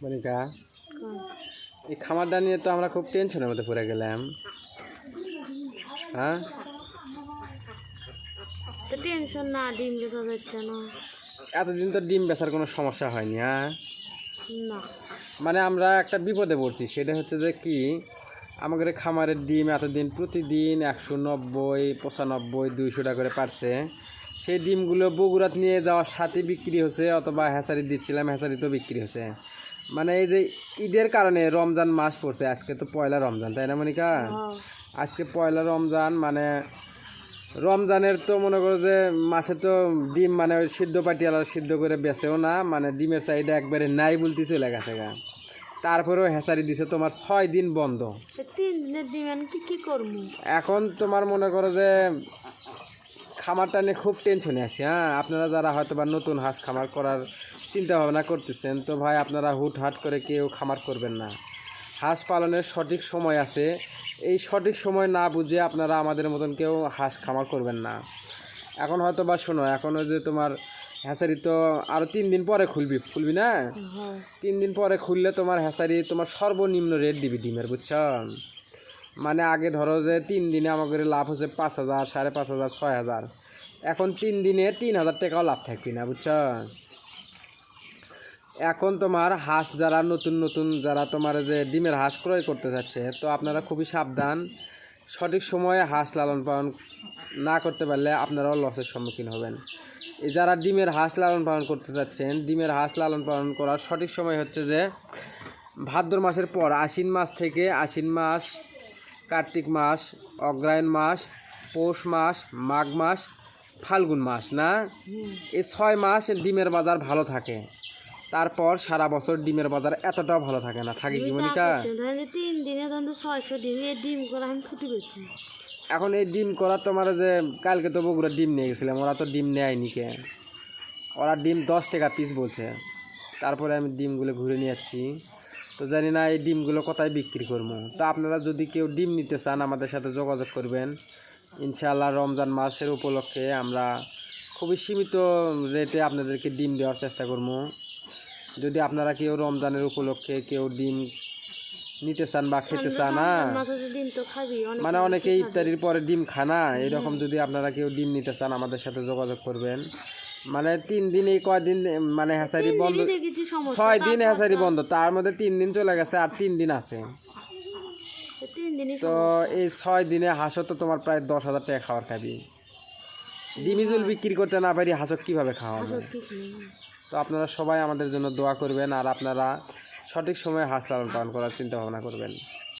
মনিকা। এই খামারটা নিয়ে তো আমরা খুব টেনশনের মধ্যে পড়ে গেলাম। হ্যাঁ? তো টেনশন না ডিম বেচা যাচ্ছে না। এতদিন তো ডিম বেচার কোনো সমস্যা হয়নি হ্যাঁ? না। মানে আমরা একটা বিপদে পড়ছি সেটা হচ্ছে যে কি আমাদের খামারের ডিম এতদিন প্রতিদিন একশো নব্বই পঁচানব্বই দুইশো টাকা করে পারছে। সেই ডিমগুলো বগুড়াত নিয়ে যাওয়ার সাথে বিক্রি হচ্ছে অথবা হ্যাচারি দিচ্ছিলাম হ্যাচারিতেও বিক্রি হচ্ছে। মানে এই যে ঈদের কারণে রমজান মাস পড়ছে আজকে তো পয়লা রমজান তাই না মনিকা? হ্যাঁ। আজকে পয়লা রমজান মানে রমজানের তো মনে করো যে মাসে তো ডিম মানে ওই সিদ্ধ পাটিয়ালা সিদ্ধ করে বেচেও না মানে ডিমের চাহিদা একবারে নাই বলতে চলে গেছে গা। তারপরেও হেঁচারি দিছে তোমার ছয় দিন বন্ধ। তিন দিনের ডিম কি কি করব? এখন তোমার মনে করো যে খামারটা নিয়ে খুব টেনশনে আছি হ্যাঁ? আপনারা যারা হয়তো বা নতুন হাঁস খামার করার চিন্তা ভাবনা করতেছেন তো ভাই আপনারা হুটহাট করে কেউ খামার করবেন না। হাঁস পালনের সঠিক সময় আছে। এই সঠিক সময় না বুঝে আপনারা আমাদের মতন কেউ হাঁস খামার করবেন না। এখন হয়তো বা শোনো এখন ওই যে তোমার হ্যাঁসারি তো আরও তিন দিন পরে খুলবি খুলবি না? হ্যাঁ। তিন দিন পরে খুললে তোমার হ্যাঁসারি তোমার সর্বনিম্ন রেট দিবি ডিমের বুঝছ? মানে আগে ধরো যে তিন দিনে আমাদের লাভ হচ্ছে পাঁচ হাজার, সাড়ে পাঁচ হাজার, ছয় হাজার। এখন তিন দিনে তিন হাজার টাকাও লাভ থাকবি না, বুঝছ? এখন তোমার হাঁস যারা নতুন নতুন যারা তোমার যে ডিমের হাঁস ক্রয় করতে যাচ্ছে, তো আপনারা খুবই সাবধান। সঠিক সময়ে হাঁস লালন পালন না করতে পারলে আপনারাও লসের সম্মুখীন হবেন। যারা ডিমের হাঁস লালন পালন করতে চাচ্ছেন ডিমের হাঁস লালন পালন করার সঠিক সময় হচ্ছে যে ভাদ্র মাসের পর আশ্বিন মাস থেকে আশ্বিন মাস কার্তিক মাস অগ্রায়ণ মাস পৌষ মাস মাঘ মাস ফাল্গুন মাস না? এই ছয় মাস ডিমের বাজার ভালো থাকে। তারপর সারা বছর ডিমের বাজার এতটাও ভালো থাকে না। থাকে কি মনিকা? তিন দিনে ধরেন ছয়শো ডিম ডিম করে আমি ফুটি এখন এই ডিম করা তোমার যে কালকে তো বগুড়া ডিম নিয়ে গেছিলাম ওরা তো ডিম নেয়নি কে? ওরা ডিম দশ টাকা পিস বলছে। তারপরে আমি ডিমগুলো ঘুরে নিয়ে যাচ্ছি। তো জানি না এই ডিমগুলো কোথায় বিক্রি করব। তো আপনারা যদি কেউ ডিম নিতে চান আমাদের সাথে যোগাযোগ করবেন। ইনশাআল্লাহ রমজান মাসের উপলক্ষে আমরা খুবই সীমিত রেটে আপনাদেরকে ডিম দেওয়ার চেষ্টা করব। যদি আপনারা কেউ রমজানের উপলক্ষে কেউ ডিম নিতে চান বা খেতে চান না মাসে যে ডিম তো খাবি অনেক মানে অনেকে ইফতারির পরে ডিম খানা এরকম যদি আপনারা কেউ ডিম নিতে চান আমাদের সাথে যোগাযোগ করবেন। মানে তিন দিন এই কয়দিন মানে হ্যাচারি বন্ধ ছয় দিন হ্যাচারি বন্ধ তার মধ্যে তিন দিন চলে গেছে আর তিন দিন আছে। তো এই ছয় দিনে হাঁসও তো তোমার প্রায় দশ হাজার টাকা খাবার খাবি। ডিমি জুল বিক্রি করতে না পারি হাঁসক কীভাবে ঠিক নেই। তো আপনারা সবাই আমাদের জন্য দোয়া করবেন আর আপনারা সঠিক সময়ে হাঁস লালন পালন করার চিন্তা ভাবনা করবেন।